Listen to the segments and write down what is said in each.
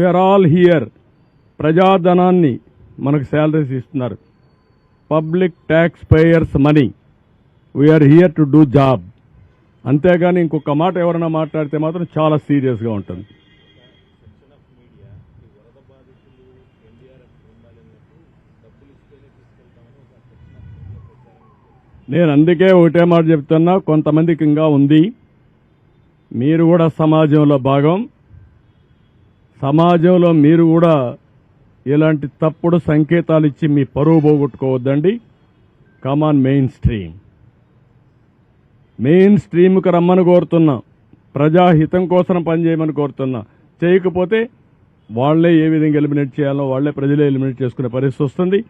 We are all here ప్రజాధనాన్ని మనకు salaries ఇస్తున్నారు. Public tax payers money we are here to do job అంతేగాని ఇంకొక మాట ఎవరైనా మాట్లాడితే మాత్రం చాలా సీరియస్గా ఉంటుంది. నేను అందుకే ఒకటే మాట చెప్తున్నా కొంతమందికి ఇంకా ఉంది. మీరు కూడా సమాజంలో భాగం. సమాజంలో మీరు కూడా ఇలాంటి తప్పుడు సంకేతాలు ఇచ్చి మీ పరువు పోగొట్టుకోవద్దండి. Come on main stream main స్ట్రీమ్కి రమ్మని కోరుతున్నా. ప్రజాహితం కోసం పనిచేయమని కోరుతున్నా. చేయకపోతే వాళ్ళే ఏ విధంగా ఎలిమినేట్ చేయాలో వాళ్ళే ప్రజలే ఎలిమినేట్ చేసుకునే పరిస్థితి వస్తుంది.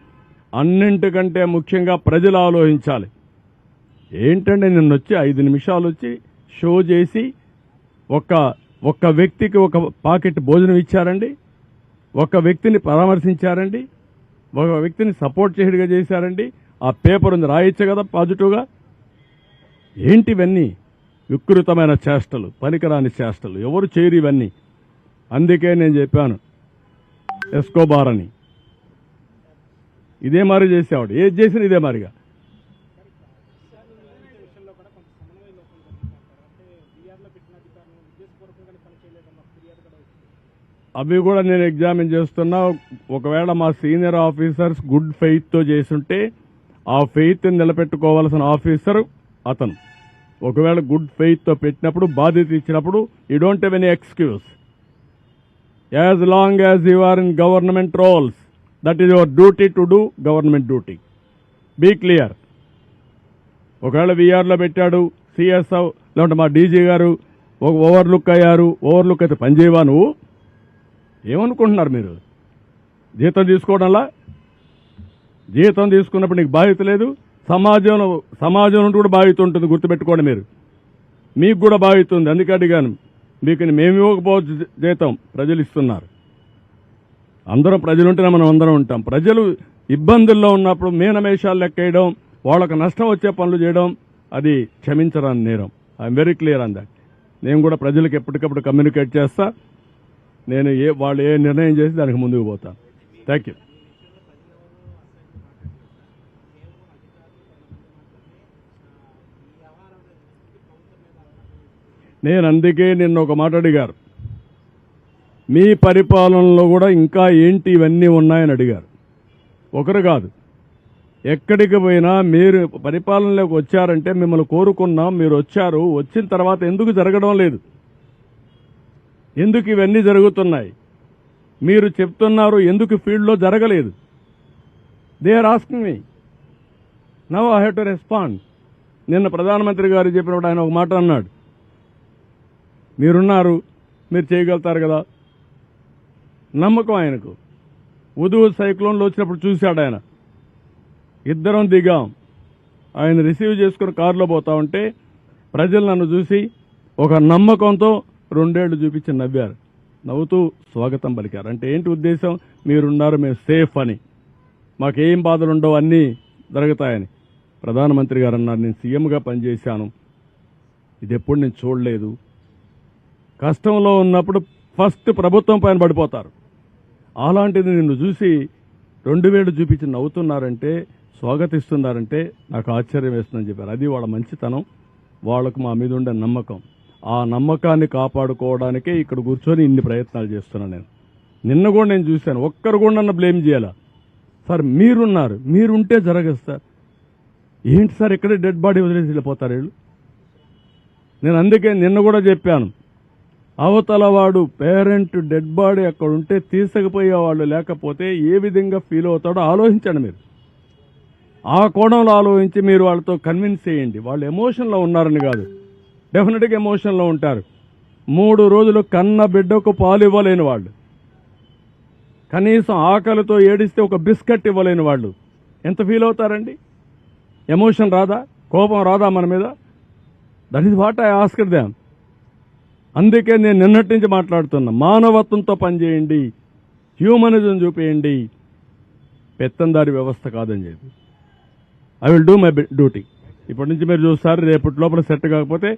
అన్నింటికంటే ముఖ్యంగా ప్రజలు ఆలోచించాలి. ఏంటంటే నిన్న వచ్చి ఐదు నిమిషాలు వచ్చి షో చేసి ఒక ఒక్క వ్యక్తికి ఒక పాకెట్ భోజనం ఇచ్చారండి ఒక వ్యక్తిని పరామర్శించారండి ఒక వ్యక్తిని సపోర్ట్ చేయడిగా చేశారండి ఆ పేపర్ ఉంది రాయొచ్చు కదా పాజిటివ్గా? ఏంటివన్నీ? వికృతమైన చేష్టలు పనికిరాని చేష్టలు ఎవరు చేయరు ఇవన్నీ. అందుకే నేను చెప్పాను ఎస్కోబార్ అని. ఇదే మరి చేసేవాడు. ఏది చేసినా ఇదే మరిగా. అవి కూడా నేను ఎగ్జామిన్ చేస్తున్నా. ఒకవేళ మా సీనియర్ ఆఫీసర్స్ గుడ్ ఫెయిత్తో చేసుంటే ఆ ఫెయిత్ నిలబెట్టుకోవాల్సిన ఆఫీసర్ అతను. ఒకవేళ గుడ్ ఫెయిత్తో పెట్టినప్పుడు బాధ్యత ఇచ్చినప్పుడు you don't have any excuse as long as you are in government roles that is your duty to do government duty be clear ఒకవేళ విఆర్లో పెట్టాడు సిఎస్ఓ లేదంటే మా డీజీ గారు ఒక ఓవర్లుక్ అయ్యారు ఓవర్లుక్ అయితే పనిచేయవా నువ్వు? ఏమనుకుంటున్నారు మీరు? జీతం తీసుకోవడంలా? జీతం తీసుకున్నప్పుడు నీకు బాధ్యత లేదు. సమాజంలో సమాజం నుండి కూడా బాధ్యత ఉంటుంది గుర్తుపెట్టుకోండి మీరు. మీకు కూడా బాధ్యత ఉంది. అందుకే అడిగాను. మీకు మేము ఇవ్వకపోవచ్చు జీతం ప్రజలు ఇస్తున్నారు. అందరం ప్రజలు ఉంటేనే మనం అందరం ఉంటాం. ప్రజలు ఇబ్బందుల్లో ఉన్నప్పుడు మీనమేషాలు లెక్కేయడం వాళ్ళకు నష్టం వచ్చే పనులు చేయడం అది క్షమించరాని నేరం. I'm very clear on that నేను కూడా ప్రజలకు ఎప్పటికప్పుడు కమ్యూనికేట్ చేస్తా. నేను ఏ వాళ్ళు ఏ నిర్ణయం చేసి దానికి ముందుకు పోతాను థ్యాంక్ యూ నేను అందుకే నిన్న ఒక మాట అడిగారు. మీ పరిపాలనలో కూడా ఇంకా ఏంటి ఇవన్నీ ఉన్నాయని అడిగారు. ఒకరు కాదు. ఎక్కడికి పోయినా మీరు పరిపాలనలోకి వచ్చారంటే మిమ్మల్ని కోరుకున్నాం మీరు వచ్చారు వచ్చిన తర్వాత ఎందుకు జరగడం లేదు? ఎందుకు ఇవన్నీ జరుగుతున్నాయి? మీరు చెప్తున్నారు ఎందుకు ఫీల్డ్లో జరగలేదు? They are asking me. Now I have to respond. నిన్న ప్రధానమంత్రి గారు చెప్పినప్పుడు ఆయన ఒక మాట అన్నాడు. మీరున్నారు మీరు చేయగలుగుతారు కదా? నమ్మకం ఆయనకు. ఉదువు సైక్లోన్లో వచ్చినప్పుడు చూశాడు ఆయన. ఇద్దరం దిగాం. ఆయన రిసీవ్ చేసుకుని కారులో పోతా ఉంటే ప్రజలు నన్ను చూసి ఒక నమ్మకంతో రెండేళ్ళు చూపించి నవ్వారు. నవ్వుతూ స్వాగతం పలికారు. అంటే ఏంటి ఉద్దేశం? మీరున్నారు మేము సేఫ్ అని. మాకేం బాధలు ఉండవు అన్నీ జరుగుతాయని. ప్రధానమంత్రి గారు అన్నారు నేను సీఎంగా పనిచేశాను. ఇది ఎప్పుడు నేను చూడలేదు. కష్టంలో ఉన్నప్పుడు ఫస్ట్ ప్రభుత్వం పైన పడిపోతారు. అలాంటిది నిన్ను చూసి రెండు వేలు చూపించి నవ్వుతున్నారంటే స్వాగతిస్తున్నారంటే నాకు ఆశ్చర్యం వేస్తుందని చెప్పారు. అది వాళ్ళ మంచితనం. వాళ్ళకు మా మీద ఉండే నమ్మకం. ఆ నమ్మకాన్ని కాపాడుకోవడానికే ఇక్కడ కూర్చొని ఇన్ని ప్రయత్నాలు చేస్తున్నాను నేను. నిన్న కూడా నేను చూశాను. ఒక్కరు కూడా నన్ను బ్లేమ్ చేయాలా? సార్ మీరున్నారు. మీరుంటే జరగదు సార్. ఏంటి సార్ ఇక్కడే డెడ్ బాడీ వదిలేసి వెళ్ళిపోతారు వీళ్ళు? నేను అందుకే నిన్న కూడా చెప్పాను. అవతల వాడు పేరెంట్ డెడ్ బాడీ అక్కడ ఉంటే తీసుకుపోయేవాళ్ళు లేకపోతే ఏ విధంగా ఫీల్ అవుతాడో ఆలోచించండి మీరు. ఆ కోణంలో ఆలోచించి మీరు వాళ్ళతో కన్విన్స్ చేయండి. వాళ్ళు ఎమోషన్లో ఉన్నారని కాదు. డెఫినెట్గా ఎమోషన్లో ఉంటారు. మూడు రోజులు కన్న బిడ్డకు పాలు ఇవ్వలేని వాళ్ళు. కనీసం ఆకలితో ఏడిస్తే ఒక బిస్కెట్ ఇవ్వలేని వాళ్ళు. ఎంత ఫీల్ అవుతారండి? ఎమోషన్ రాదా? కోపం రాదా మన మీద? That is what I asked them అందుకే నేను నిన్నటి నుంచి మాట్లాడుతున్నా. మానవత్వంతో పనిచేయండి. హ్యూమనిజం చూపేయండి. పెత్తందారి వ్యవస్థ కాదని చెప్పి. I will do my duty ఇప్పటి నుంచి మీరు చూస్తారు రేపటి లోపల సెట్ కాకపోతే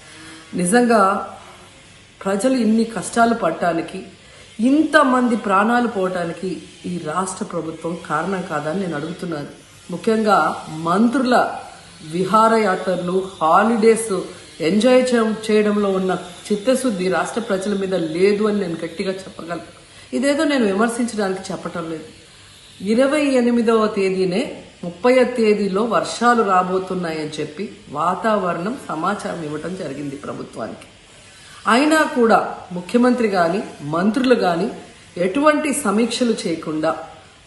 నిజంగా ప్రజలు ఇన్ని కష్టాలు పడటానికి ఇంతమంది ప్రాణాలు పోవటానికి ఈ రాష్ట్ర ప్రభుత్వం కారణం కాదని నేను అడుగుతున్నాను. ముఖ్యంగా మంత్రుల విహారయాత్రలు హాలిడేస్ ఎంజాయ్ చేయడంలో ఉన్న చిత్తశుద్ధి రాష్ట్ర ప్రజల మీద లేదు అని నేను గట్టిగా చెప్పగలను. ఇదేదో నేను విమర్శించడానికి చెప్పటం లేదు. ఇరవై ఎనిమిదవ తేదీనే ముప్పై తేదీలో వర్షాలు రాబోతున్నాయని చెప్పి వాతావరణం సమాచారం ఇవ్వటం జరిగింది ప్రభుత్వానికి. అయినా కూడా ముఖ్యమంత్రి కానీ మంత్రులు కానీ ఎటువంటి సమీక్షలు చేయకుండా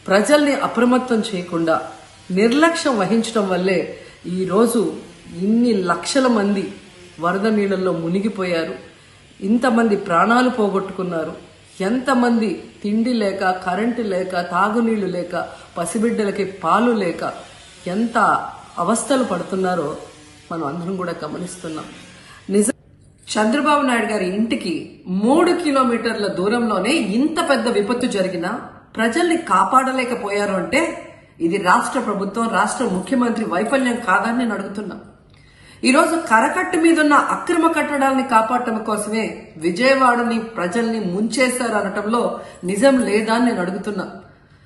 ప్రజల్ని అప్రమత్తం చేయకుండా నిర్లక్ష్యం వహించడం వల్లే ఈరోజు ఇన్ని లక్షల మంది వరద నీళ్ళల్లో మునిగిపోయారు. ఇంతమంది ప్రాణాలు పోగొట్టుకున్నారు. ఎంతమంది తిండి లేక కరెంటు లేక తాగునీళ్ళు లేక పసిబిడ్డలకి పాలు లేక ఎంత అవస్థలు పడుతున్నారో మనం అందరం కూడా గమనిస్తున్నాం. నిజ చంద్రబాబు నాయుడు గారి ఇంటికి మూడు కిలోమీటర్ల దూరంలోనే ఇంత పెద్ద విపత్తు జరిగినా ప్రజల్ని కాపాడలేకపోయారు అంటే ఇది రాష్ట్ర ప్రభుత్వం రాష్ట్ర ముఖ్యమంత్రి వైఫల్యం కాదని నేను అడుగుతున్నా. ఈరోజు కరకట్టు మీదున్న అక్రమ కట్టడాల్ని కాపాడటం కోసమే విజయవాడని ప్రజల్ని ముంచేశారు అనటంలో నిజం లేదా అని నేను అడుగుతున్నా.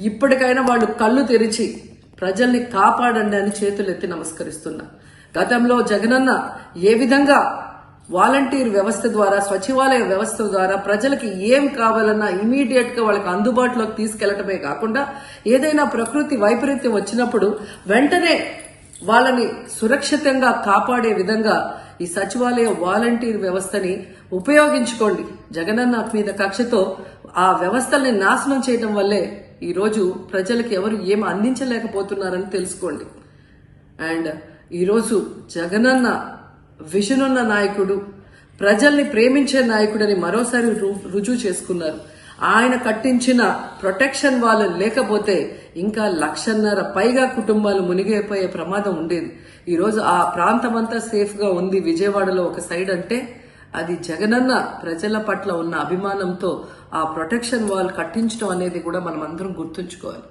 ఇప్పటికైనా వాళ్ళు కళ్ళు తెరిచి ప్రజల్ని కాపాడండి అని చేతులు ఎత్తి నమస్కరిస్తున్నా. గతంలో జగనన్న ఏ విధంగా వాలంటీర్ వ్యవస్థ ద్వారా సచివాలయ వ్యవస్థ ద్వారా ప్రజలకి ఏం కావాలన్నా ఇమీడియట్గా వాళ్ళకి అందుబాటులోకి తీసుకెళ్ళటమే కాకుండా ఏదైనా ప్రకృతి వైపరీత్యం వచ్చినప్పుడు వెంటనే వాళ్ళని సురక్షితంగా కాపాడే విధంగా ఈ సచివాలయ వాలంటీర్ వ్యవస్థని ఉపయోగించుకోండి. జగనన్న మీద కక్షతో ఆ వ్యవస్థల్ని నాశనం చేయడం వల్లే ఈరోజు ప్రజలకు ఎవరు ఏం అందించలేకపోతున్నారని తెలుసుకోండి. అండ్ ఈరోజు జగనన్న విజన్ ఉన్న నాయకుడు ప్రజల్ని ప్రేమించే నాయకుడని మరోసారి రు- రుజువు చేసుకున్నారు. ఆయన కట్టించిన ప్రొటెక్షన్ వాళ్ళు లేకపోతే ఇంకా లక్షన్నర పైగా కుటుంబాలు మునిగిపోయే ప్రమాదం ఉండేది. ఈరోజు ఆ ప్రాంతం అంతా ఉంది. విజయవాడలో ఒక సైడ్ అంటే అది జగనన్న ప్రజల పట్ల ఉన్న అభిమానంతో ఆ ప్రొటెక్షన్ వాల్ కట్టించడం అనేది కూడా మనం అందరం గుర్తుంచుకోవాలి.